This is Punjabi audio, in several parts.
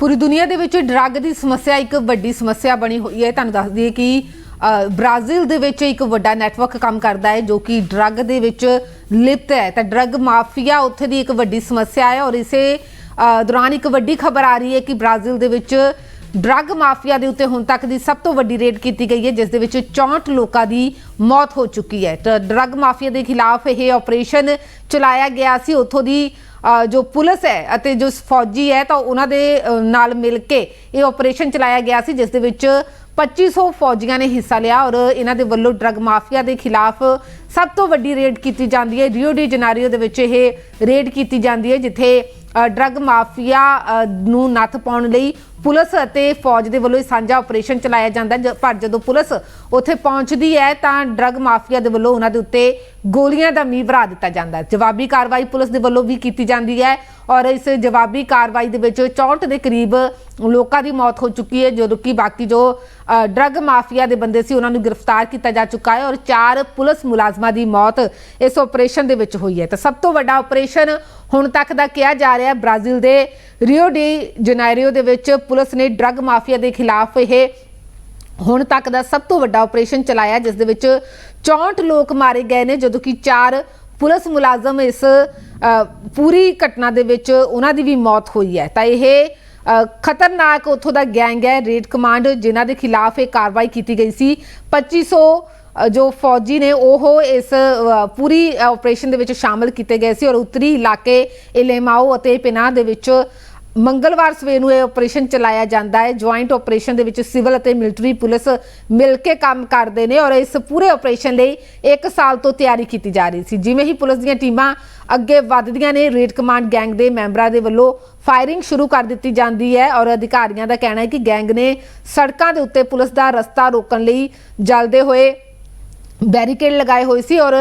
ਪੂਰੀ ਦੁਨੀਆ ਦੇ ਵਿੱਚ ਡਰੱਗ ਦੀ ਸਮੱਸਿਆ ਇੱਕ ਵੱਡੀ ਸਮੱਸਿਆ ਬਣੀ ਹੋਈ ਹੈ। ਤੁਹਾਨੂੰ ਦੱਸ ਦਈਏ ਕਿ ਬ੍ਰਾਜ਼ੀਲ ਦੇ ਵਿੱਚ ਇੱਕ ਵੱਡਾ ਨੈਟਵਰਕ ਕੰਮ ਕਰਦਾ ਹੈ ਜੋ ਕਿ ਡਰੱਗ ਦੇ ਵਿੱਚ ਲਿਪਤ ਹੈ। ਤਾਂ ਡਰੱਗ ਮਾਫੀਆ ਉੱਥੇ ਦੀ ਇੱਕ ਵੱਡੀ ਸਮੱਸਿਆ ਹੈ ਔਰ ਇਸੇ ਦੌਰਾਨ ਇੱਕ ਵੱਡੀ ਖਬਰ ਆ ਰਹੀ ਹੈ ਕਿ ਬ੍ਰਾਜ਼ੀਲ ਦੇ ਵਿੱਚ ਡਰੱਗ ਮਾਫੀਆ ਦੇ ਉੱਤੇ ਹੁਣ ਤੱਕ ਦੀ ਸਭ ਤੋਂ ਵੱਡੀ ਰੇਡ ਕੀਤੀ ਗਈ ਹੈ, ਜਿਸ ਦੇ ਵਿੱਚ 64 ਲੋਕਾਂ ਦੀ ਮੌਤ ਹੋ ਚੁੱਕੀ ਹੈ। ਡਰੱਗ ਮਾਫੀਆ ਦੇ ਖਿਲਾਫ ਇਹ ਆਪਰੇਸ਼ਨ ਚਲਾਇਆ ਗਿਆ ਸੀ। ਉੱਥੋਂ ਦੀ ਜੋ ਪੁਲਿਸ ਹੈ ਅਤੇ ਜੋ ਫੌਜੀ ਹੈ, ਤਾਂ ਉਹਨਾਂ ਦੇ ਨਾਲ ਮਿਲ ਕੇ ਇਹ ਆਪਰੇਸ਼ਨ ਚਲਾਇਆ ਗਿਆ ਸੀ, ਜਿਸ ਦੇ ਵਿੱਚ 2500 ਫੌਜੀਆਂ ਨੇ ਹਿੱਸਾ ਲਿਆ ਔਰ ਇਹਨਾਂ ਦੇ ਵੱਲੋਂ ਡਰੱਗ ਮਾਫੀਆ ਦੇ ਖਿਲਾਫ ਸਭ ਤੋਂ ਵੱਡੀ ਰੇਡ ਕੀਤੀ ਜਾਂਦੀ ਹੈ। ਰਿਓ ਡੀ ਜਨਾਰੀਓ ਦੇ ਵਿੱਚ ਇਹ ਰੇਡ ਕੀਤੀ ਜਾਂਦੀ ਹੈ, ਜਿੱਥੇ ਡਰੱਗ ਮਾਫੀਆ ਨੂੰ ਨੱਥ ਪਾਉਣ ਲਈ ਪੁਲਿਸ ਅਤੇ ਫੌਜ ਦੇ ਵੱਲੋਂ ਇਹ ਸਾਂਝਾ ਆਪਰੇਸ਼ਨ ਚਲਾਇਆ ਜਾਂਦਾ ਹੈ। ਜ- ਪਰ ਜਦੋਂ ਪੁਲਿਸ ਉੱਥੇ ਪਹੁੰਚਦੀ ਹੈ, ਤਾਂ ਡਰੱਗ ਮਾਫੀਆ ਦੇ ਵੱਲੋਂ ਉਹਨਾਂ ਦੇ ਉੱਤੇ ਗੋਲੀਆਂ ਦਾ ਮੀਂਹ ਵਰਾ ਦਿੱਤਾ ਜਾਂਦਾ ਹੈ। ਜਵਾਬੀ ਕਾਰਵਾਈ ਪੁਲਿਸ ਦੇ ਵੱਲੋਂ ਵੀ ਕੀਤੀ ਜਾਂਦੀ ਹੈ ਔਰ ਇਸ ਜਵਾਬੀ ਕਾਰਵਾਈ ਦੇ ਵਿੱਚ 64 ਦੇ ਕਰੀਬ ਲੋਕਾਂ ਦੀ ਮੌਤ ਹੋ ਚੁੱਕੀ ਹੈ ਜਦੋਂ ਕਿ ਬਾਕੀ ਜੋ ਡਰੱਗ ਮਾਫੀਆ ਦੇ ਬੰਦੇ ਸੀ, ਉਹਨਾਂ ਨੂੰ ਗ੍ਰਿਫਤਾਰ ਕੀਤਾ ਜਾ ਚੁੱਕਾ ਹੈ ਔਰ ਚਾਰ ਪੁਲਿਸ ਮੁਲਾਜ਼ਮਾਂ ਦੀ ਮੌਤ ਇਸ ਆਪਰੇਸ਼ਨ ਦੇ ਵਿੱਚ ਹੋਈ ਹੈ। ਤਾਂ ਸਭ ਤੋਂ ਵੱਡਾ ਆਪਰੇਸ਼ਨ ਹੁਣ ਤੱਕ ਦਾ ਕਿਹਾ ਜਾ ਰਿਹਾ ਹੈ ਬ੍ਰਾਜ਼ੀਲ ਦੇ ਰਿਓ ਡੀ ਜਨੇਰੀਓ ਦੇ ਵਿੱਚ ਪੁਲਿਸ ਨੇ ਡਰੱਗ ਮਾਫੀਆ ਦੇ ਖਿਲਾਫ ਇਹ ਹੁਣ ਤੱਕ ਦਾ ਸਭ ਤੋਂ ਵੱਡਾ ਆਪਰੇਸ਼ਨ ਚਲਾਇਆ ਜਿਸ ਦੇ ਵਿੱਚ 64 ਲੋਕ ਮਾਰੇ ਗਏ ਨੇ ਜਦੋਂ ਕਿ 4 ਪੁਲਿਸ ਮੁਲਾਜ਼ਮ ਇਸ ਪੂਰੀ ਘਟਨਾ ਦੇ ਵਿੱਚ ਉਹਨਾਂ ਦੀ ਵੀ ਮੌਤ ਹੋਈ ਹੈ। ਤਾਂ ਇਹ ਖਤਰਨਾਕ ਉਥੋਂ ਦਾ ਗੈਂਗ ਹੈ ਰੇਡ ਕਮਾਂਡ ਜਿਨ੍ਹਾਂ ਦੇ ਖਿਲਾਫ ਇਹ ਕਾਰਵਾਈ ਕੀਤੀ ਗਈ ਸੀ। 2500 ਅ, ਜੋ ਫੌਜੀ ਨੇ ਉਹ ਇਸ ਪੂਰੀ ਆਪਰੇਸ਼ਨ ਦੇ ਵਿੱਚ ਸ਼ਾਮਲ ਕੀਤੇ ਗਏ ਸੀ ਔਰ ਉੱਤਰੀ ਇਲਾਕੇ ਇਲੇਮਾਓ ਅਤੇ ਪਿਨਾਹ ਦੇ ਵਿੱਚ ਮੰਗਲਵਾਰ ਸਵੇਰ ਨੂੰ ਇਹ ਆਪਰੇਸ਼ਨ ਚਲਾਇਆ ਜਾਂਦਾ ਹੈ। ਜੁਆਇੰਟ ਆਪਰੇਸ਼ਨ ਦੇ ਵਿੱਚ ਸਿਵਲ ਅਤੇ ਮਿਲਟਰੀ ਪੁਲਿਸ ਮਿਲ ਕੇ ਕੰਮ ਕਰਦੇ ਨੇ ਔਰ ਇਸ ਪੂਰੇ ਆਪਰੇਸ਼ਨ ਲਈ 1 ਸਾਲ ਤੋਂ ਤਿਆਰੀ ਕੀਤੀ ਜਾ ਰਹੀ ਸੀ। ਜਿਵੇਂ ਹੀ ਪੁਲਿਸ ਦੀਆਂ ਟੀਮਾਂ ਅੱਗੇ ਵੱਧਦੀਆਂ ਨੇ ਰੇਡ ਕਮਾਂਡ ਗੈਂਗ ਦੇ ਮੈਂਬਰਾਂ ਦੇ ਵੱਲੋਂ ਫਾਇਰਿੰਗ ਸ਼ੁਰੂ ਕਰ ਦਿੱਤੀ ਜਾਂਦੀ ਹੈ ਔਰ ਅਧਿਕਾਰੀਆਂ ਦਾ ਕਹਿਣਾ ਹੈ ਕਿ ਗੈਂਗ ਨੇ ਸੜਕਾਂ ਦੇ ਉੱਤੇ ਪੁਲਿਸ ਦਾ ਰਸਤਾ ਰੋਕਣ ਲਈ ਜਲਦੇ ਹੋਏ ਬੈਰੀਕੇਡ ਲਗਾਏ ਹੋਏ ਸੀ ਔਰ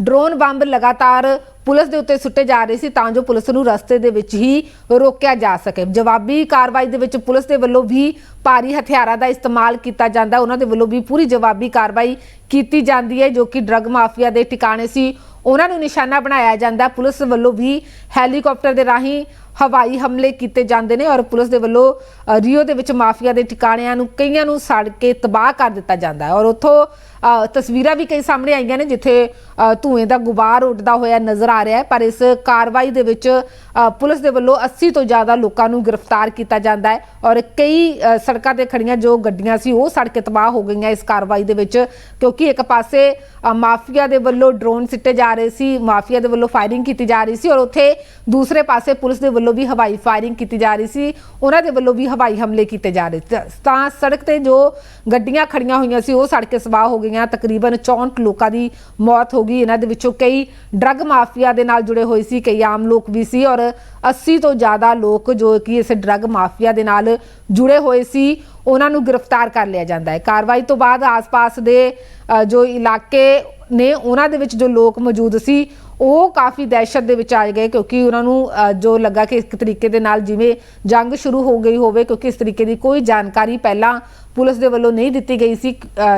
ਡਰੋਨ ਬੰਬ ਲਗਾਤਾਰ ਪੁਲਿਸ ਦੇ ਉੱਤੇ ਸੁੱਟੇ ਜਾ ਰਹੇ ਸੀ ਤਾਂ ਜੋ ਪੁਲਿਸ ਨੂੰ ਰਸਤੇ ਦੇ ਵਿੱਚ ਹੀ ਰੋਕਿਆ ਜਾ ਸਕੇ। ਜਵਾਬੀ ਕਾਰਵਾਈ ਦੇ ਵਿੱਚ ਪੁਲਿਸ ਦੇ ਵੱਲੋਂ ਵੀ ਭਾਰੀ ਹਥਿਆਰਾਂ ਦਾ ਇਸਤੇਮਾਲ ਕੀਤਾ ਜਾਂਦਾ। ਉਹਨਾਂ ਦੇ ਵੱਲੋਂ ਵੀ ਪੂਰੀ ਜਵਾਬੀ ਕਾਰਵਾਈ ਕੀਤੀ ਜਾਂਦੀ ਹੈ ਜੋ ਕਿ ਡਰੱਗ ਮਾਫੀਆ ਦੇ ਟਿਕਾਣੇ ਸੀ। ਉਹਨਾਂ ਨੂੰ ਨਿਸ਼ਾਨਾ ਬਣਾਇਆ ਜਾਂਦਾ। ਪੁਲਿਸ ਵੱਲੋਂ ਵੀ ਹੈਲੀਕਾਪਟਰ ਦੇ ਰਾਹੀਂ ਹਵਾਈ ਹਮਲੇ ਕੀਤੇ ਜਾਂਦੇ ਨੇ ਔਰ ਪੁਲਿਸ ਦੇ ਵੱਲੋਂ ਅ, ਰੀਓ ਦੇ ਵਿੱਚ ਮਾਫੀਆ ਦੇ ਟਿਕਾਣਿਆਂ ਨੂੰ ਕਈਆਂ ਨੂੰ ਸੜ ਕੇ ਤਬਾਹ ਕਰ ਦਿੱਤਾ ਜਾਂਦਾ ਹੈ। ਔਰ ਉੱਥੋਂ ਤਸਵੀਰਾਂ ਵੀ ਕਈ ਸਾਹਮਣੇ ਆਈਆਂ ਨੇ ਜਿੱਥੇ ਅ, ਧੂਏ ਦਾ ਗੁਬਾਰ ਉੱਡਦਾ ਹੋਇਆ ਨਜ਼ਰ ਆ ਰਿਹਾ ਹੈ। ਪਰ ਇਸ ਕਾਰਵਾਈ ਦੇ ਵਿੱਚ ਪੁਲਿਸ ਦੇ ਵੱਲੋਂ 80 ਤੋਂ ਜ਼ਿਆਦਾ ਲੋਕਾਂ ਨੂੰ ਗ੍ਰਿਫਤਾਰ ਕੀਤਾ ਜਾਂਦਾ ਹੈ। ਔਰ ਕਈ ਸੜਕਾਂ ਤੇ ਖੜੀਆਂ ਜੋ ਗੱਡੀਆਂ ਸੀ ਉਹ ਸੜ ਕੇ ਤਬਾਹ ਹੋ ਗਈਆਂ ਇਸ ਕਾਰਵਾਈ ਦੇ ਵਿੱਚ। ਕਿਉਂਕਿ ਇੱਕ ਪਾਸੇ ਮਾਫੀਆ ਦੇ ਵੱਲੋਂ ਡਰੋਨ ਸਿੱਟੇ ਜਾ ਰਹੇ ਸੀ ਮਾਫੀਆ ਦੇ ਵੱਲੋਂ ਫਾਇਰਿੰਗ ਕੀਤੀ ਜਾ ਰਹੀ ਸੀ ਔਰ ਉੱਥੇ ਦੂਸਰੇ ਪਾਸੇ ਪੁਲਿਸ ਦੇ ਵੱਲੋਂ ਵੀ ਹਵਾਈ ਫਾਇਰਿੰਗ ਕੀਤੀ ਜਾ ਰਹੀ ਸੀ। ਉਹਨਾਂ ਦੇ ਵੱਲੋਂ ਵੀ ਹਵਾਈ ਹਮਲੇ ਕੀਤੇ ਜਾ ਰਹੇ ਤਾਂ ਸੜਕ ਤੇ ਜੋ ਗੱਡੀਆਂ ਖੜੀਆਂ ਹੋਈਆਂ ਸੀ, ਉਹ ਸੜ ਕੇ ਸਵਾਹ ਹੋ ਗਈਆਂ। ਤਕਰੀਬਨ 64 ਲੋਕਾਂ ਦੀ ਮੌਤ ਹੋ ਗਈ। ਇਹਨਾਂ ਦੇ ਵਿੱਚੋਂ ਕਈ ਡਰੱਗ ਮਾਫੀਆ ਦੇ ਨਾਲ ਜੁੜੇ ਹੋਏ ਸੀ, ਕਈ ਆਮ ਲੋਕ ਵੀ ਸੀ ਔਰ 80 ਤੋਂ ਜ਼ਿਆਦਾ ਲੋਕ ਜੋ ਕਿ ਇਸ ਡਰੱਗ ਮਾਫੀਆ ਦੇ ਨਾਲ ਜੁੜੇ ਹੋਏ ਸੀ, ਉਹਨਾਂ ਨੂੰ ਗ੍ਰਿਫਤਾਰ ਕਰ ਲਿਆ ਜਾਂਦਾ ਹੈ। ਕਾਰਵਾਈ ਤੋਂ ਬਾਅਦ ਆਸ-ਪਾਸ ਦੇ ਜੋ ਇਲਾਕੇ ਨੇ, ਉਹਨਾਂ ਦੇ ਵਿੱਚ ਜੋ ਲੋਕ ਮੌਜੂਦ ਸੀ ਉਹ ਕਾਫੀ ਦਹਿਸ਼ਤ ਦੇ ਵਿੱਚ ਆ ਗਏ ਕਿਉਂਕਿ ਉਹਨਾਂ ਨੂੰ ਜੋ ਲੱਗਾ ਕਿ ਇੱਕ ਤਰੀਕੇ ਦੇ ਨਾਲ ਜਿਵੇਂ ਜੰਗ ਸ਼ੁਰੂ ਹੋ ਗਈ ਹੋਵੇ ਕਿਉਂਕਿ ਇਸ ਤਰੀਕੇ ਦੀ ਕੋਈ ਜਾਣਕਾਰੀ ਪਹਿਲਾਂ ਪੁਲਿਸ ਦੇ ਵੱਲੋਂ ਨਹੀਂ ਦਿੱਤੀ ਗਈ ਸੀ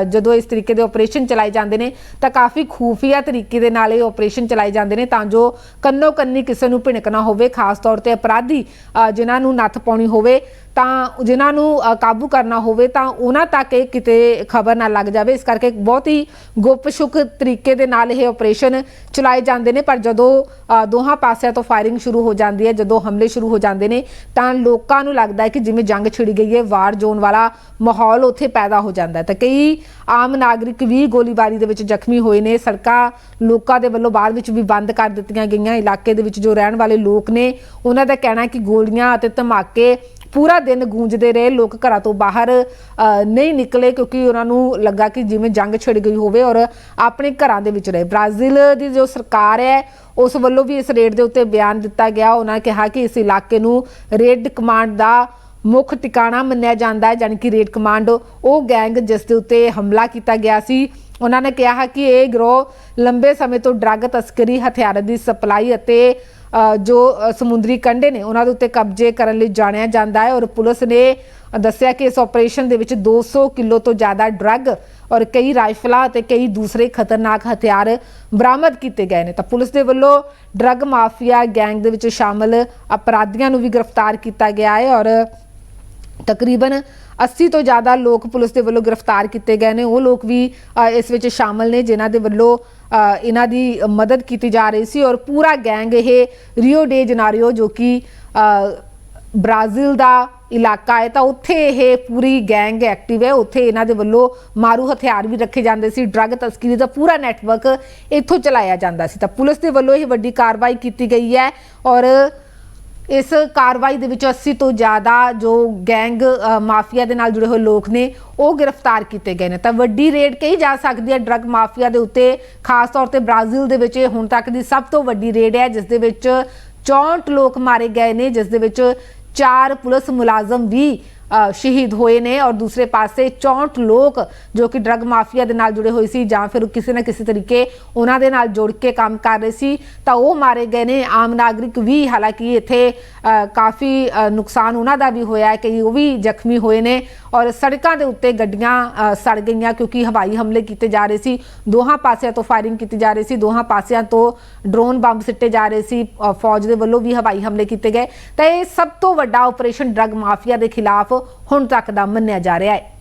ਜਦੋਂ ਇਸ ਤਰੀਕੇ ਦੇ ਆਪਰੇਸ਼ਨ ਚਲਾਏ ਜਾਂਦੇ ਨੇ ਤਾਂ ਕਾਫੀ ਖੂਫੀਆ ਤਰੀਕੇ ਦੇ ਨਾਲ ਇਹ ਆਪਰੇਸ਼ਨ ਚਲਾਏ ਜਾਂਦੇ ਨੇ ਤਾਂ ਜੋ ਕੰਨੋ ਕੰਨੀ ਕਿਸੇ ਨੂੰ ਭਿਣਕਣਾ ਹੋਵੇ ਖਾਸ ਤੌਰ ਤੇ ਅਪਰਾਧੀ ਅ, ਜਿਨ੍ਹਾਂ ਨੂੰ ਨੱਥ ਪਾਉਣੀ ਹੋਵੇ ਤਾਂ ਜਿਨ੍ਹਾਂ ਨੂੰ ਕਾਬੂ ਕਰਨਾ ਹੋਵੇ ਤਾਂ ਉਹਨਾਂ ਤੱਕ ਇਹ ਕਿਤੇ ਖਬਰ ਨਾ ਲੱਗ ਜਾਵੇ। ਇਸ ਕਰਕੇ ਬਹੁਤ ਹੀ ਗੁਪਸ਼ੁਕ ਤਰੀਕੇ ਦੇ ਨਾਲ ਇਹ ਆਪਰੇਸ਼ਨ ਚਲਾਏ ਜਾਂਦੇ ਨੇ, ਪਰ ਜਦੋਂ ਦੋਹਾਂ ਪਾਸਿਆਂ ਤੋਂ ਫਾਇਰਿੰਗ ਸ਼ੁਰੂ ਹੋ ਜਾਂਦੀ ਹੈ, ਜਦੋਂ ਹਮਲੇ ਸ਼ੁਰੂ ਹੋ ਜਾਂਦੇ ਨੇ, ਤਾਂ ਲੋਕਾਂ ਨੂੰ ਲੱਗਦਾ ਹੈ ਕਿ ਜਿਵੇਂ ਜੰਗ ਛਿੜੀ ਗਈ ਹੈ, ਵਾਰ ਜ਼ੋਨ ਵਾਲਾ ਮਾਹੌਲ ਉੱਥੇ ਪੈਦਾ ਹੋ ਜਾਂਦਾ ਹੈ। ਤਾਂ ਕਈ ਆਮ ਨਾਗਰਿਕ ਵੀ ਗੋਲੀਬਾਰੀ ਦੇ ਵਿੱਚ ਜ਼ਖਮੀ ਹੋਏ ਨੇ। ਸੜਕਾਂ ਲੋਕਾਂ ਦੇ ਵੱਲੋਂ ਬਾਅਦ ਵਿੱਚ ਵੀ ਬੰਦ ਕਰ ਦਿੱਤੀਆਂ ਗਈਆਂ। ਇਲਾਕੇ ਦੇ ਵਿੱਚ ਜੋ ਰਹਿਣ ਵਾਲੇ ਲੋਕ ਨੇ, ਉਹਨਾਂ ਦਾ ਕਹਿਣਾ ਹੈ ਕਿ ਗੋਲੀਆਂ ਅਤੇ ਧਮਾਕੇ ਪੂਰਾ ਦਿਨ ਗੂੰਜਦੇ ਰਹੇ, ਲੋਕ ਘਰਾਂ ਤੋਂ ਬਾਹਰ ਨਹੀਂ ਨਿਕਲੇ ਕਿਉਂਕਿ ਉਹਨਾਂ ਨੂੰ ਲੱਗਾ ਕਿ ਜਿਵੇਂ ਜੰਗ ਛਿੜ ਗਈ ਹੋਵੇ ਔਰ ਆਪਣੇ ਘਰਾਂ ਦੇ ਵਿੱਚ ਰਹੇ। ਬ੍ਰਾਜ਼ੀਲ ਦੀ ਜੋ ਸਰਕਾਰ ਹੈ, ਉਸ ਵੱਲੋਂ ਵੀ ਇਸ ਰੇਡ ਦੇ ਉੱਤੇ ਬਿਆਨ ਦਿੱਤਾ ਗਿਆ। ਉਹਨਾਂ ਕਿਹਾ ਕਿ ਇਸ ਇਲਾਕੇ ਨੂੰ ਰੇਡ ਕਮਾਂਡ ਦਾ ਮੁੱਖ ਟਿਕਾਣਾ ਮੰਨਿਆ ਜਾਂਦਾ ਹੈ, ਜਾਣੀ ਕਿ ਰੇਡ ਕਮਾਂਡ, ਉਹ ਗੈਂਗ ਜਿਸ ਦੇ ਉੱਤੇ ਹਮਲਾ ਕੀਤਾ ਗਿਆ ਸੀ। ਉਹਨਾਂ ਨੇ ਕਿਹਾ ਕਿ ਇਹ ਗਰੋਹ ਲੰਬੇ ਸਮੇਂ ਤੋਂ ਡਰੱਗ ਤਸਕਰੀ, ਹਥਿਆਰਾਂ ਦੀ ਸਪਲਾਈ ਅਤੇ ਜੋ ਸਮੁੰਦਰੀ ਕੰਢੇ ਨੇ, ਉਹਨਾਂ ਦੇ ਉੱਤੇ ਕਬਜ਼ੇ ਕਰਨ ਲਈ ਜਾਣਿਆ ਜਾਂਦਾ ਹੈ ਔਰ ਪੁਲਿਸ ਨੇ ਦੱਸਿਆ ਕਿ ਇਸ ਆਪਰੇਸ਼ਨ ਦੇ ਵਿੱਚ 200 ਕਿਲੋ ਤੋਂ ਜ਼ਿਆਦਾ ਡਰੱਗ ਔਰ ਕਈ ਰਾਈਫਲਾਂ ਅਤੇ ਕਈ ਦੂਸਰੇ ਖਤਰਨਾਕ ਹਥਿਆਰ ਬਰਾਮਦ ਕੀਤੇ ਗਏ ਨੇ। ਤਾਂ ਪੁਲਿਸ ਦੇ ਵੱਲੋਂ ਡਰੱਗ ਮਾਫੀਆ ਗੈਂਗ ਦੇ ਵਿੱਚ ਸ਼ਾਮਲ ਅਪਰਾਧੀਆਂ ਨੂੰ ਵੀ ਗ੍ਰਿਫਤਾਰ ਕੀਤਾ ਗਿਆ ਹੈ ਔਰ ਤਕਰੀਬਨ 80 ਤੋਂ ਜ਼ਿਆਦਾ ਲੋਕ ਪੁਲਿਸ ਦੇ ਵੱਲੋਂ ਗ੍ਰਿਫਤਾਰ ਕੀਤੇ ਗਏ ਨੇ। ਉਹ ਲੋਕ ਵੀ ਇਸ ਵਿੱਚ ਸ਼ਾਮਲ ਨੇ ਜਿਨ੍ਹਾਂ ਦੇ ਵੱਲੋਂ ਇਹਨਾਂ ਦੀ ਮਦਦ ਕੀਤੀ ਜਾ ਰਹੀ ਸੀ। ਔਰ ਪੂਰਾ ਗੈਂਗ ਇਹ ਰੀਓ ਡੇ ਜਨਾਰੀਓ ਜੋ ਕਿ ਅ, ਬ੍ਰਾਜ਼ੀਲ ਦਾ ਇਲਾਕਾ ਹੈ ਤਾਂ ਉੱਥੇ ਇਹ ਪੂਰੀ ਗੈਂਗ ਐਕਟਿਵ ਹੈ। ਉੱਥੇ ਇਹਨਾਂ ਦੇ ਵੱਲੋਂ ਮਾਰੂ ਹਥਿਆਰ ਵੀ ਰੱਖੇ ਜਾਂਦੇ ਸੀ। ਡਰੱਗ ਤਸਕਰੀ ਦਾ ਪੂਰਾ ਨੈਟਵਰਕ ਇੱਥੋਂ ਚਲਾਇਆ ਜਾਂਦਾ ਸੀ। ਤਾਂ ਪੁਲਿਸ ਦੇ ਵੱਲੋਂ ਇਹ ਵੱਡੀ ਕਾਰਵਾਈ ਕੀਤੀ ਗਈ ਹੈ। ਔਰ ਇਸ ਕਾਰਵਾਈ ਦੇ ਵਿੱਚ 80 ਤੋਂ ਜ਼ਿਆਦਾ ਜੋ ਗੈਂਗ ਮਾਫੀਆ ਦੇ ਨਾਲ ਜੁੜੇ ਹੋਏ ਲੋਕ ਨੇ, ਉਹ ਗ੍ਰਿਫਤਾਰ ਕੀਤੇ ਗਏ ਨੇ। ਤਾਂ ਵੱਡੀ ਰੇਡ ਕਹੀ ਜਾ ਸਕਦੀ ਹੈ ਡਰੱਗ ਮਾਫੀਆ ਦੇ ਉੱਤੇ, ਖਾਸ ਤੌਰ ਤੇ ਬ੍ਰਾਜ਼ੀਲ ਦੇ ਵਿੱਚ ਹੁਣ ਤੱਕ ਦੀ ਸਭ ਤੋਂ ਵੱਡੀ ਰੇਡ ਹੈ, ਜਿਸ ਦੇ ਵਿੱਚ 64 ਲੋਕ ਮਾਰੇ ਗਏ ਨੇ, ਜਿਸ ਦੇ ਵਿੱਚ ਚਾਰ ਪੁਲਿਸ ਮੁਲਾਜ਼ਮ ਵੀ ਸ਼ਹੀਦ ਹੋਏ ਨੇ ਔਰ ਦੂਸਰੇ ਪਾਸੇ 64 ਲੋਕ ਜੋ ਕਿ ਡਰੱਗ ਮਾਫੀਆ ਦੇ ਨਾਲ ਜੁੜੇ ਹੋਏ ਸੀ ਜਾਂ ਫਿਰ ਕਿਸੇ ਨਾ ਕਿਸੇ ਤਰੀਕੇ ਉਹਨਾਂ ਦੇ ਨਾਲ ਜੁੜ ਕੇ ਕੰਮ ਕਰ ਰਹੇ ਸੀ, ਤਾਂ ਉਹ ਮਾਰੇ ਗਏ ਨੇ। ਆਮ ਨਾਗਰਿਕ ਵੀ ਹਾਲਾਂਕਿ ਇੱਥੇ ਕਾਫੀ ਨੁਕਸਾਨ ਉਹਨਾਂ ਦਾ ਵੀ ਹੋਇਆ ਹੈ ਕਿ ਉਹ ਵੀ ਜ਼ਖਮੀ ਹੋਏ ਨੇ ਔਰ ਸੜਕਾਂ ਦੇ ਉੱਤੇ ਗੱਡੀਆਂ ਸੜ ਗਈਆਂ ਕਿਉਂਕਿ ਹਵਾਈ ਹਮਲੇ ਕੀਤੇ ਜਾ ਰਹੇ ਸੀ। ਦੋਹਾਂ ਪਾਸਿਆਂ ਤੋਂ ਫਾਇਰਿੰਗ ਕੀਤੀ ਜਾ ਰਹੀ ਸੀ। ਦੋਹਾਂ ਪਾਸਿਆਂ ਤੋਂ ਡਰੋਨ ਬੰਬ ਸਿੱਟੇ ਜਾ ਰਹੇ ਸੀ। ਫੌਜ ਦੇ ਵੱਲੋਂ ਵੀ ਹਵਾਈ ਹਮਲੇ ਕੀਤੇ ਗਏ। ਤਾਂ ਇਹ ਸਭ ਤੋਂ ਵੱਡਾ ਆਪਰੇਸ਼ਨ ਡਰੱਗ ਮਾਫੀਆ ਦੇ ਖਿਲਾਫ ਹੁਣ ਤੱਕ ਦਾ ਮੰਨਿਆ ਜਾ ਰਿਹਾ ਹੈ।